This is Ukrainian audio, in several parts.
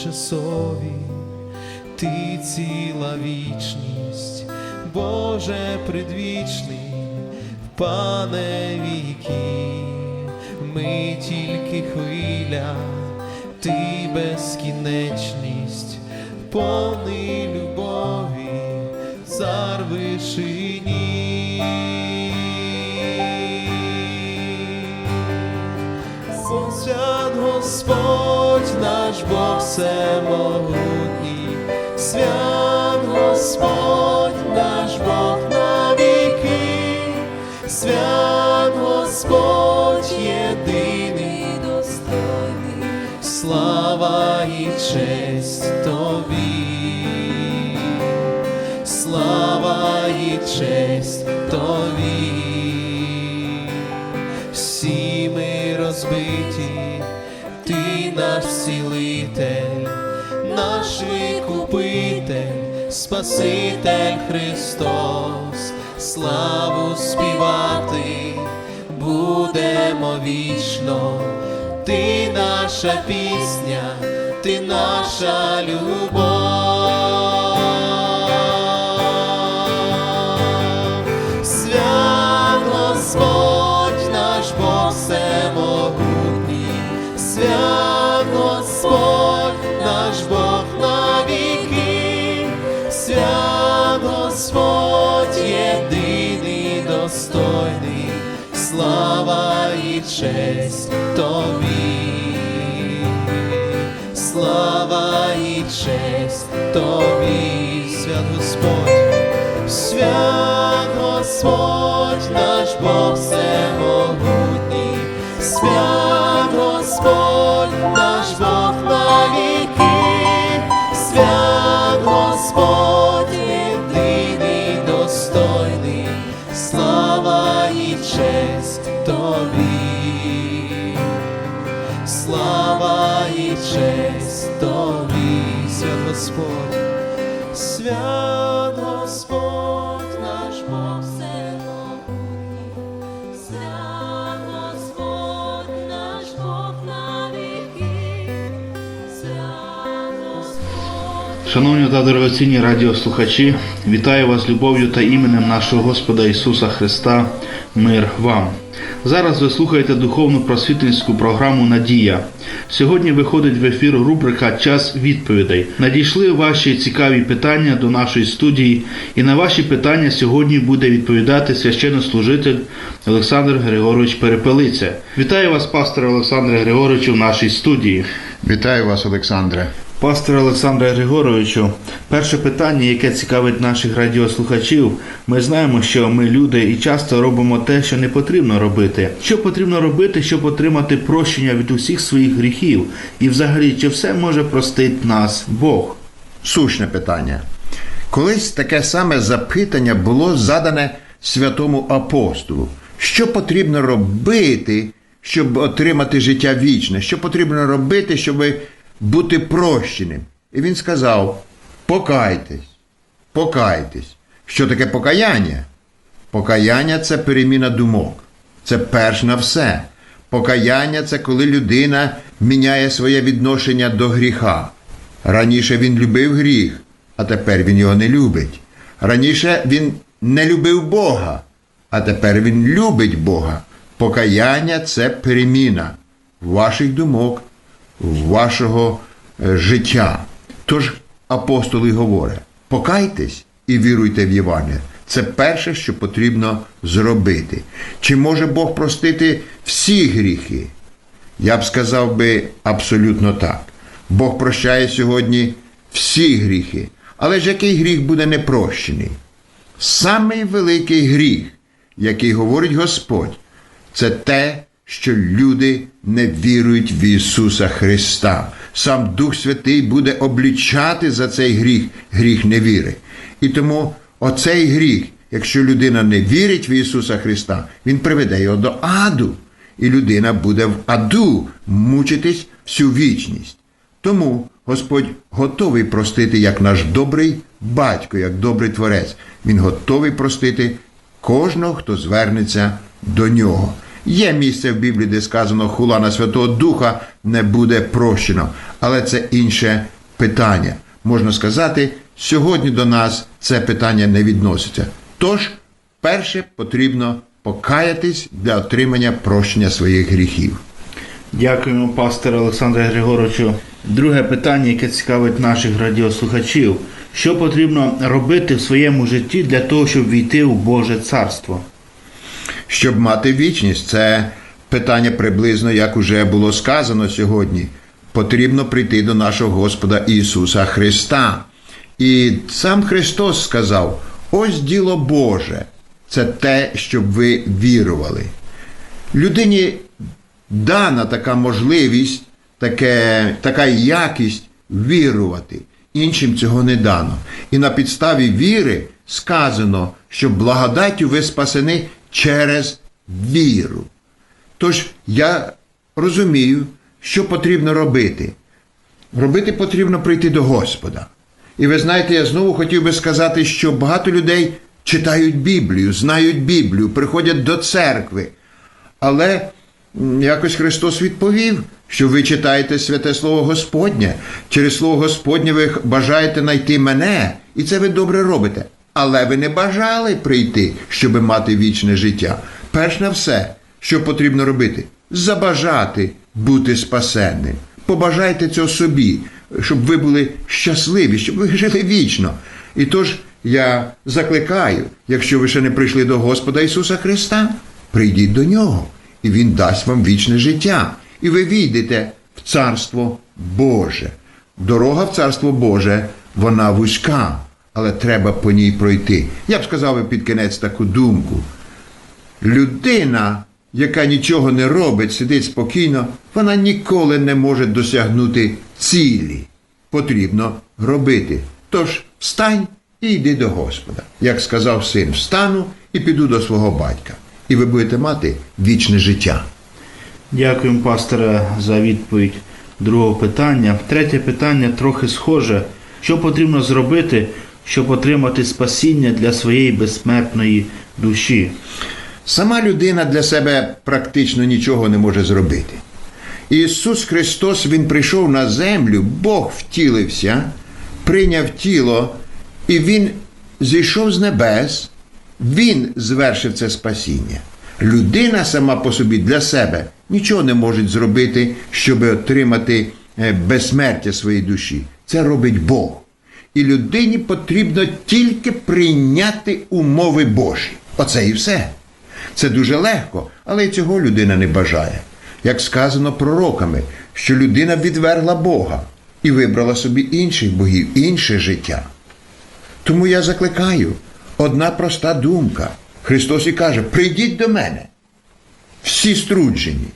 тимчасові, ти ціла вічність, Боже предвічний, пане віки, ми тільки хвиля, ти безкінечність, повний любові, цар вишині. Свят Господь наш Бог всемогутній, свят Господь наш Бог навіки, свят Господь єдиний, достойний, слава і честь тобі, слава і честь тобі. Всі ми розбиті, наш цілитель, наш викупитель, Спаситель Христос, славу співати будемо вічно, ти наша пісня, ти наша любов. Слава і честь тобі, слава і честь тобі, свят Господь. Свят Господь наш Бог всемогутній, Шановні та дорогоцінні радіослухачі, вітаю вас любов'ю та іменем нашого Господа Ісуса Христа. Мир вам. Зараз ви слухаєте духовну просвітницьку програму Надія. Сьогодні виходить в ефір рубрика Час відповідей. Надійшли ваші цікаві питання до нашої студії, і на ваші питання сьогодні буде відповідати священнослужитель Олександр Григорович Перепелиця. Вітаю вас, пасторе Олександре Григоровичу, в нашій студії. Вітаю вас, Олександре. Пасторе Олександре Григоровичу, перше питання, яке цікавить наших радіослухачів, ми знаємо, що ми люди і часто робимо те, що не потрібно робити. Що потрібно робити, щоб отримати прощення від усіх своїх гріхів? І взагалі, чи все може простити нас Бог? Сущне питання. Колись таке саме запитання було задане святому апостолу. Що потрібно робити, щоб отримати життя вічне? Що потрібно робити, щоб бути прощеним? І він сказав: покайтесь, покайтесь. Що таке покаяння? Покаяння це переміна думок. Це перш на все. Покаяння це коли людина міняє своє відношення до гріха. Раніше він любив гріх, а тепер він його не любить. Раніше він не любив Бога, а тепер він любить Бога. Покаяння це переміна ваших думок, вашого е, життя. Тож апостол і говорить: покайтесь і віруйте в Євангеліє. Це перше, що потрібно зробити. Чи може Бог простити всі гріхи? Я б сказав би абсолютно так. Бог прощає сьогодні всі гріхи. Але ж який гріх буде непрощений? Самий великий гріх, який говорить Господь, це те, що люди не вірують в Ісуса Христа. Сам Дух Святий буде облічати за цей гріх, гріх невіри. І тому оцей гріх, якщо людина не вірить в Ісуса Христа, Він приведе його до аду. І людина буде в аду мучитись всю вічність. Тому Господь готовий простити як наш добрий батько, як добрий творець. Він готовий простити кожного, хто звернеться до нього. Є місце в Біблії, де сказано хула на Святого Духа не буде прощено, але це інше питання. Можна сказати, сьогодні до нас це питання не відноситься. Тож, перше потрібно покаятись для отримання прощення своїх гріхів. Дякуємо, пасторе Олександре Григоровичу. Друге питання, яке цікавить наших радіослухачів. Що потрібно робити в своєму житті для того, щоб війти у Боже царство? Щоб мати вічність, це питання приблизно, як уже було сказано сьогодні. Потрібно прийти до нашого Господа Ісуса Христа. І сам Христос сказав: ось діло Боже, це те, щоб ви вірували. Людині дана така можливість, таке, така якість вірувати. Іншим цього не дано. І на підставі віри сказано, що благодаттю ви спасені через віру. Тож я розумію, що потрібно робити. Робити потрібно прийти до Господа. І ви знаєте, я знову хотів би сказати, що багато людей читають Біблію, знають Біблію, приходять до церкви. Але якось Христос відповів, що ви читаєте святе Слово Господнє. Через Слово Господнє ви бажаєте знайти мене, і це ви добре робите. Але ви не бажали прийти, щоб мати вічне життя. Перш на все, що потрібно робити? Забажати бути спасенним. Побажайте цього собі, щоб ви були щасливі, щоб ви жили вічно. І тож я закликаю, якщо ви ще не прийшли до Господа Ісуса Христа, прийдіть до Нього, і Він дасть вам вічне життя. І ви війдете в Царство Боже. Дорога в Царство Боже, вона вузька, але треба по ній пройти. Я б сказав під кінець таку думку. Людина, яка нічого не робить, сидить спокійно, вона ніколи не може досягнути цілі. Потрібно робити. Тож встань і йди до Господа. Як сказав син, встану і піду до свого батька. І ви будете мати вічне життя. Дякуємо, пасторе, за відповідь другого питання. Третє питання трохи схоже. Що потрібно зробити, щоб отримати спасіння для своєї безсмертної душі? Сама людина для себе практично нічого не може зробити. Ісус Христос, Він прийшов на землю, Бог втілився, прийняв тіло, і Він зійшов з небес, Він звершив це спасіння. Людина сама по собі для себе нічого не може зробити, щоб отримати е, безсмертя своєї душі. Це робить Бог. І людині потрібно тільки прийняти умови Божі. Оце і все. Це дуже легко, але й цього людина не бажає. Як сказано пророками, що людина відвергла Бога і вибрала собі інших богів, інше життя. Тому я закликаю одна проста думка. Христос і каже: прийдіть до мене, всі струджені,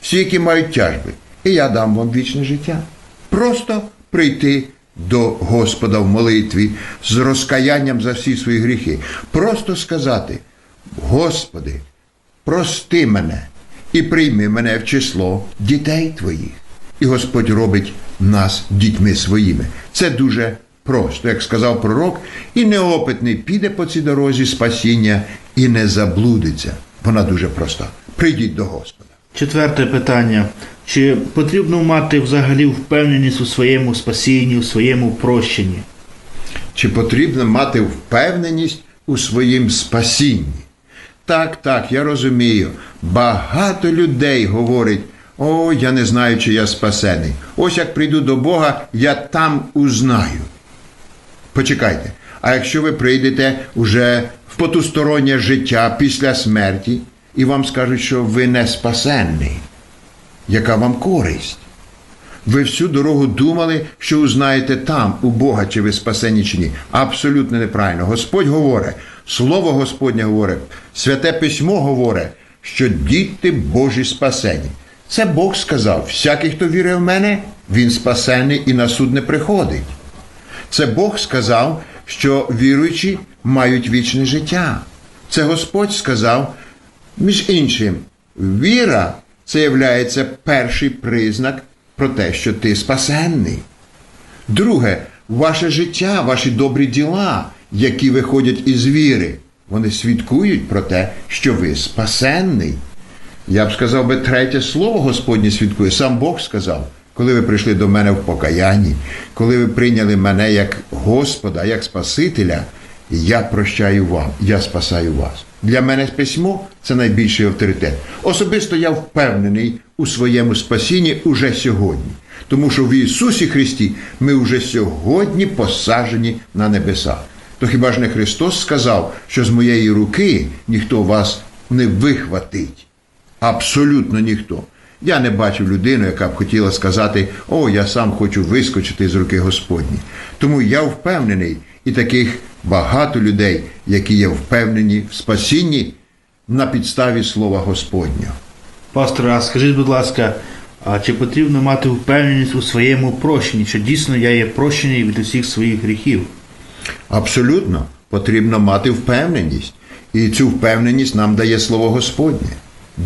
всі, які мають тяжби, і я дам вам вічне життя. Просто прийти до Господа в молитві з розкаянням за всі свої гріхи. Просто сказати: Господи, прости мене і прийми мене в число дітей твоїх. І Господь робить нас дітьми своїми. Це дуже просто, як сказав пророк, і неопитний піде по цій дорозі спасіння і не заблудиться. Вона дуже проста. Прийдіть до Господа. Четверте питання. Чи потрібно мати взагалі впевненість у своєму спасінні, у своєму прощенні? Чи потрібно мати впевненість у своїм спасінні? Так, так, я розумію. Багато людей говорить: о, я не знаю, чи я спасений. Ось як прийду до Бога, я там узнаю. Почекайте, а якщо ви прийдете уже в потустороннє життя після смерті, і вам скажуть, що ви не спасенний, яка вам користь? Ви всю дорогу думали, що узнаєте там, у Бога, чи ви спасені, чи ні. Абсолютно неправильно. Господь говорить, Слово Господнє говорить, Святе Письмо говорить, що діти Божі спасені. Це Бог сказав: всякий, хто вірить в мене, він спасений і на суд не приходить. Це Бог сказав, що віруючі мають вічне життя. Це Господь сказав, між іншим, віра це є перший признак про те, що ти спасенний. Друге, ваше життя, ваші добрі діла, які виходять із віри, вони свідкують про те, що ви спасенний. Я б сказав би третє слово Господнє свідкує. Сам Бог сказав, коли ви прийшли до мене в покаянні, коли ви прийняли мене як Господа, як Спасителя, я прощаю вам, я спасаю вас. Для мене письмо це найбільший авторитет. Особисто я впевнений у своєму спасінні уже сьогодні. Тому що в Ісусі Христі ми вже сьогодні посаджені на небеса. То хіба ж не Христос сказав, що з моєї руки ніхто вас не вихватить? Абсолютно ніхто. Я не бачив людину, яка б хотіла сказати, о, я сам хочу вискочити з руки Господні. Тому я впевнений, і таких багато людей, які є впевнені в спасінні на підставі слова Господнього. Пасторе, а скажіть, будь ласка, а чи потрібно мати впевненість у своєму прощенні? Чи дійсно я є прощений від усіх своїх гріхів? Абсолютно потрібно мати впевненість. І цю впевненість нам дає слово Господнє.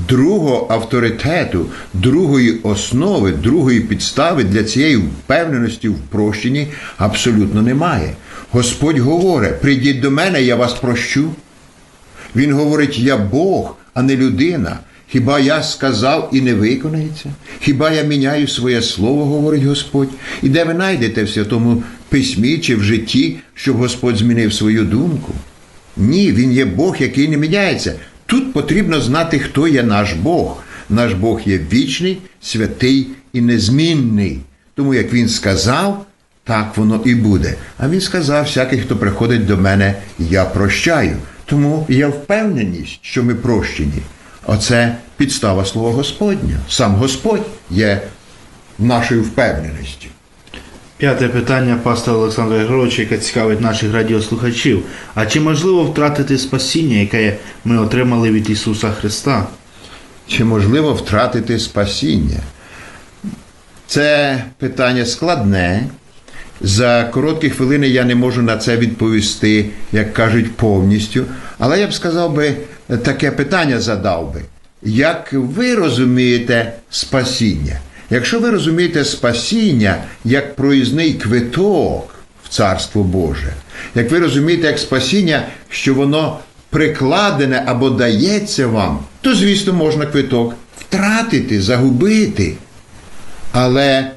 Другого авторитету, другої основи, другої підстави для цієї впевненості в прощенні абсолютно немає. Господь говорить: прийдіть до мене, я вас прощу. Він говорить, я Бог, а не людина. Хіба я сказав і не виконається? Хіба я міняю своє слово, говорить Господь? І де ви знайдете в святому письмі чи в житті, щоб Господь змінив свою думку? Ні, він є Бог, який не міняється. Тут потрібно знати, хто є наш Бог. Наш Бог є вічний, святий і незмінний. Тому як він сказав, так воно і буде. А він сказав, всякий, хто приходить до мене, я прощаю. Тому я впевненість, що ми прощені. Оце підстава слова Господня. Сам Господь є нашою впевненістю. П'яте питання пастора Олександра Григоровича, яке цікавить наших радіослухачів. А чи можливо втратити спасіння, яке ми отримали від Ісуса Христа? Чи можливо втратити спасіння? Це питання складне. За короткі хвилини я не можу на це відповісти, як кажуть, повністю. Але я б сказав би, таке питання задав би. Як ви розумієте спасіння? Якщо ви розумієте спасіння як проїзний квиток в Царство Боже, як ви розумієте, як спасіння, що воно прикладене або дається вам, то, звісно, можна квиток втратити, загубити. Але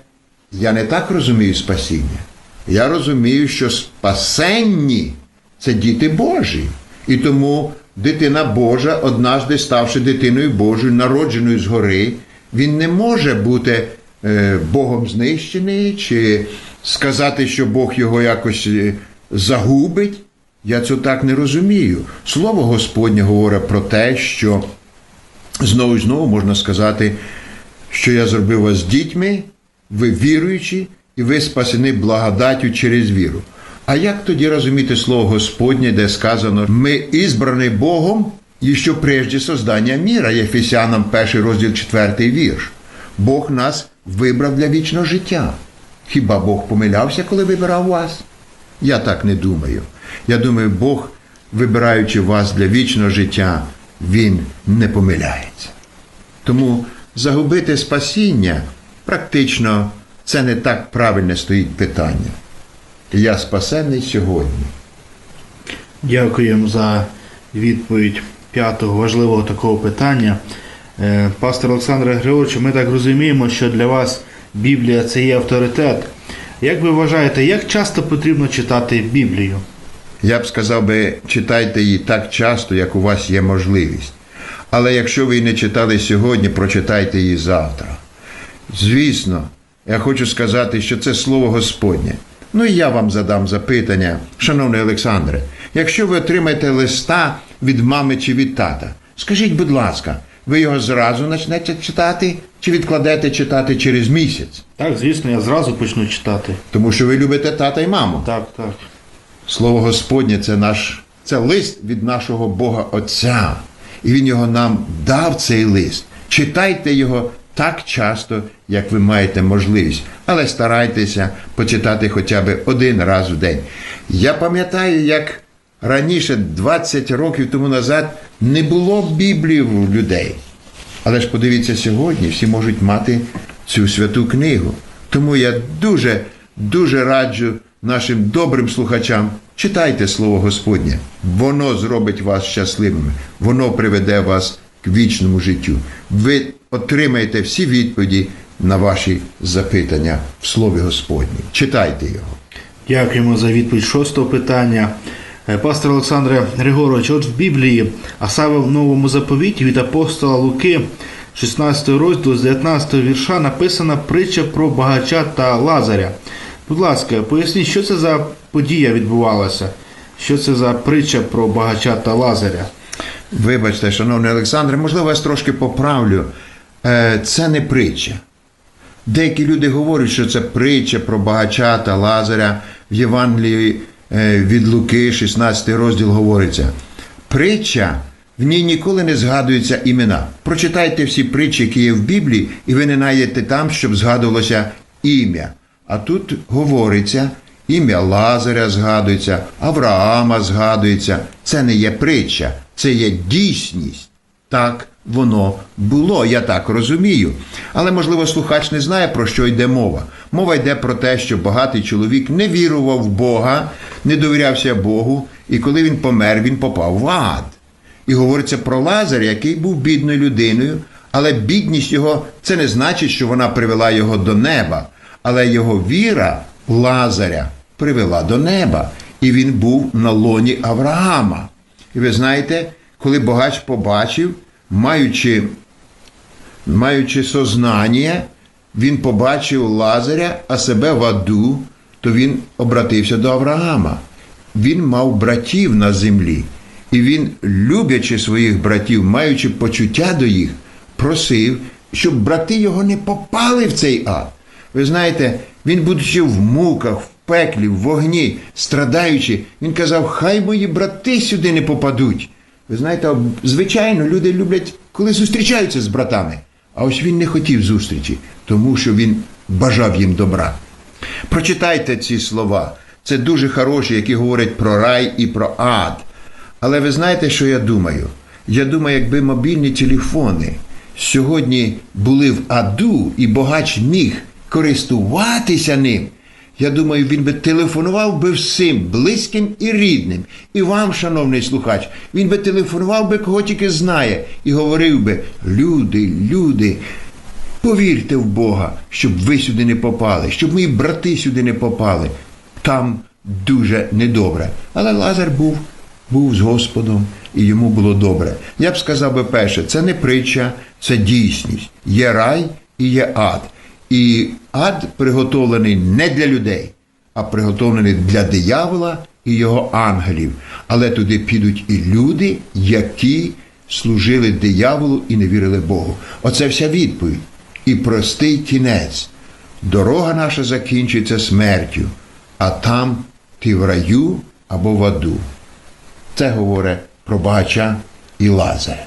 я не так розумію спасіння. Я розумію, що спасенні це діти Божі. І тому дитина Божа, однажды ставши дитиною Божою, народженою згори, він не може бути е, Богом знищений чи сказати, що Бог його якось е, загубить. Я це так не розумію. Слово Господнє говорить про те, що знову і знову можна сказати, що я зробив вас дітьми, ви віруючі, і ви спасені благодаттю через віру. А як тоді розуміти слово Господнє, де сказано, ми ізбрані Богом, і що прежде создання міра, Єфесянам 1 розділ 4 вірш. Бог нас вибрав для вічного життя. Хіба Бог помилявся, коли вибирав вас? Я так не думаю. Я думаю, Бог, вибираючи вас для вічного життя, Він не помиляється. Тому загубити спасіння практично це не так правильно стоїть питання. Я спасений сьогодні. Дякуємо за відповідь п'ятого важливого такого питання. Е, Пастор Олександр Григорович, ми так розуміємо, що для вас Біблія це є авторитет. Як ви вважаєте, як часто потрібно читати Біблію? Я б сказав би, читайте її так часто, як у вас є можливість. Але якщо ви її не читали сьогодні, прочитайте її завтра. Звісно, я хочу сказати, що це слово Господнє. Ну і я вам задам запитання, шановний Олександре, якщо ви отримаєте листа від мами чи від тата, скажіть, будь ласка, ви його зразу почнете читати чи відкладете читати через місяць? Так, звісно, я зразу почну читати. Тому що ви любите тата і маму. Так, так. Слово Господнє це наш це лист від нашого Бога Отця. І Він його нам дав цей лист. Читайте його так часто, як ви маєте можливість, але старайтеся почитати хоча б один раз в день. Я пам'ятаю, як раніше, 20 років тому назад, не було Біблії в людей. Але ж подивіться сьогодні, всі можуть мати цю святу книгу. Тому я дуже, дуже раджу нашим добрим слухачам, читайте Слово Господнє. Воно зробить вас щасливими, воно приведе вас к вічному життю. Ви отримаєте всі відповіді на ваші запитання в Слові Господнім. Читайте його. Дякуємо за відповідь шостого питання. Е, Пастор Олександре Григорович, от в Біблії, а саме в Новому заповіті від апостола Луки, 16 розділу з 19 вірша, написана притча про багача та Лазаря. Будь ласка, поясніть, що це за подія відбувалася? Що це за притча про багача та Лазаря? Вибачте, шановний Олександре, можливо, вас трошки поправлю. Е, Це не притча. Деякі люди говорять, що це притча про багача та Лазаря. В Євангелії е, від Луки, 16 розділ говориться. Притча, в ній ніколи не згадуються імена. Прочитайте всі притчі, які є в Біблії, і ви не знайдете там, щоб згадувалося ім'я. А тут говориться, ім'я Лазаря згадується, Авраама згадується. Це не є притча, це є дійсність. Так воно було, я так розумію. Але, можливо, слухач не знає, про що йде мова. Мова йде про те, що багатий чоловік не вірував в Бога, не довірявся Богу, і коли він помер, він попав в ад. І говориться про Лазаря, який був бідною людиною, але бідність його це не значить, що вона привела його до неба, але його віра Лазаря привела до неба, і він був на лоні Авраама. І ви знаєте, коли богач побачив, маючи, маючи сознання, він побачив Лазаря, а себе в аду, то він обратився до Авраама. Він мав братів на землі, і він, люблячи своїх братів, маючи почуття до їх, просив, щоб брати його не попали в цей ад. Ви знаєте, він, будучи в муках, в пеклі, в вогні, страдаючи, він казав, хай мої брати сюди не попадуть. Ви знаєте, звичайно, люди люблять, коли зустрічаються з братами. А ось він не хотів зустрічі, тому що він бажав їм добра. Прочитайте ці слова. Це дуже хороші, які говорять про рай і про ад. Але ви знаєте, що я думаю? Я думаю, якби мобільні телефони сьогодні були в аду, і богач міг користуватися ним. Я думаю, він би телефонував би всім близьким і рідним. І вам, шановний слухач, він би телефонував би кого тільки знає, і говорив би: люди, люди, повірте в Бога, щоб ви сюди не попали, щоб мої брати сюди не попали. Там дуже недобре. Але Лазар був, був з Господом, і йому було добре. Я б сказав би перше, це не притча, це дійсність. Є рай і є ад. І ад приготовлений не для людей, а приготовлений для диявола і його ангелів. Але туди підуть і люди, які служили дияволу і не вірили Богу. Оце вся відповідь. І простий кінець. Дорога наша закінчиться смертю, а там ти в раю або в аду. Це говорить про багача і Лазаря.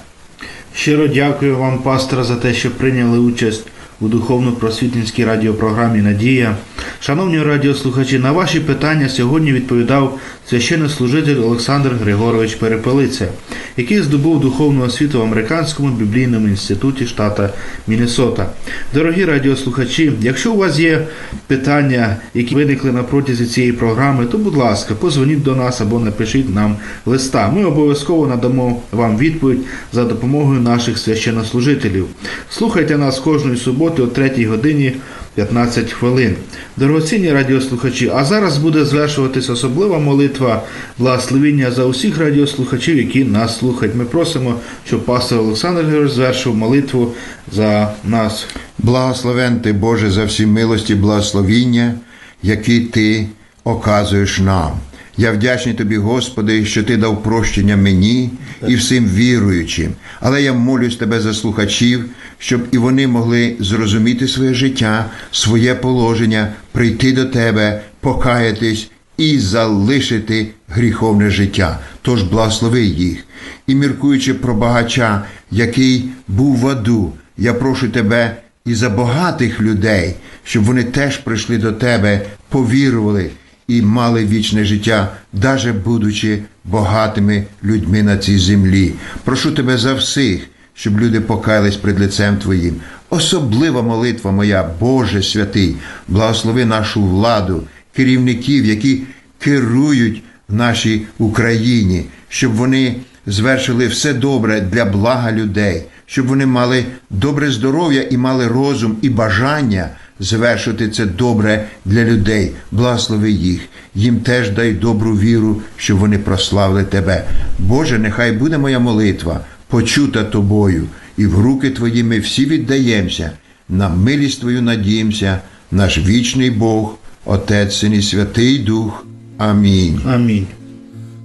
Щиро дякую вам, пастора, за те, що прийняли участь у духовно-просвітницькій радіопрограмі Надія. Шановні радіослухачі, на ваші питання сьогодні відповідав священнослужитель Олександр Григорович Перепелиця, який здобув духовну освіту в американському біблійному інституті штата Міннесота. Дорогі радіослухачі, якщо у вас є питання, які виникли на протязі цієї програми, то, будь ласка, позвоніть до нас або напишіть нам листа. Ми обов'язково надамо вам відповідь за допомогою наших священнослужителів. Слухайте нас кожної суботи о 3 годині 15 хвилин. Дорогоцінні радіослухачі, а зараз буде звершуватись особлива молитва благословіння за усіх радіослухачів, які нас слухають. Ми просимо, щоб пастор Олександр Георгійович звершив молитву за нас. Благословен ти, Боже, за всі милості, благословіння, які ти оказуєш нам. Я вдячний тобі, Господи, що ти дав прощення мені і всім віруючим. Але я молюсь тебе за слухачів, щоб і вони могли зрозуміти своє життя, своє положення, прийти до тебе, покаятись і залишити гріховне життя. Тож благослови їх. І міркуючи про багача, який був в аду, я прошу тебе і за багатих людей, щоб вони теж прийшли до тебе, повірували і мали вічне життя, даже будучи багатими людьми на цій землі. Прошу тебе за всіх, щоб люди покаялись пред лицем Твоїм. Особлива молитва моя, Боже святий, благослови нашу владу, керівників, які керують в нашій Україні, щоб вони звершили все добре для блага людей, щоб вони мали добре здоров'я і мали розум і бажання звершити це добре для людей. Благослови їх. Їм теж дай добру віру, щоб вони прославили тебе. Боже, нехай буде моя молитва, почута тобою, і в руки твої ми всі віддаємося. На милість Твою надіємося, наш вічний Бог, Отець Син і Святий Дух. Амінь. Амінь.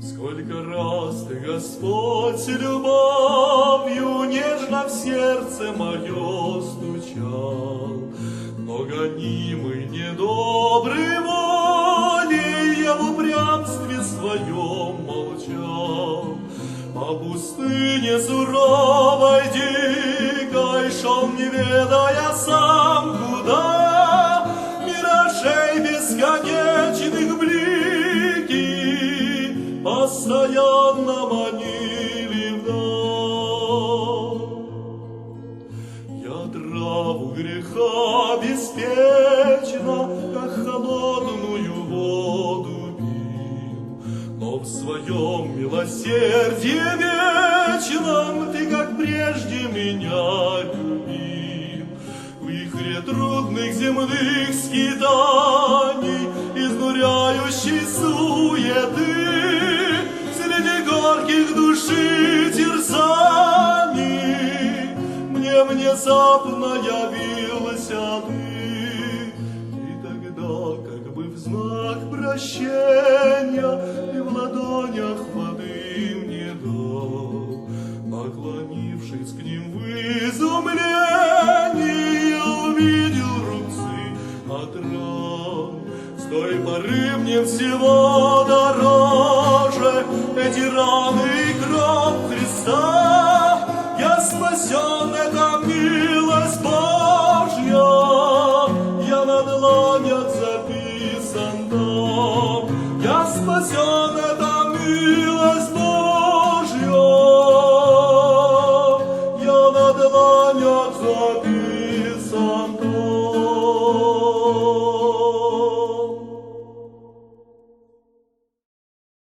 Сколько раз ты, Господь, с любовью нежно в сердце мое волей я в упрямстве своем молчал. По пустыне суровой дикой шел, не ведая сам куда, Миражей бесконечных блики Постоянно манили вдаль. Я траву греха беспечно, как холодную воду пил, но в своем милосердии вечном ты, как прежде, меня любил. В вихре трудных земных скитаний, изнуряющей суеты, среди горьких души терзаний, мне внезапно явился прощения, ты в ладонях воды мне дал, наклонившись к ним в изумлении, я увидел рубцы от ран. С той поры мне всего дороже эти раны и кровь Христа.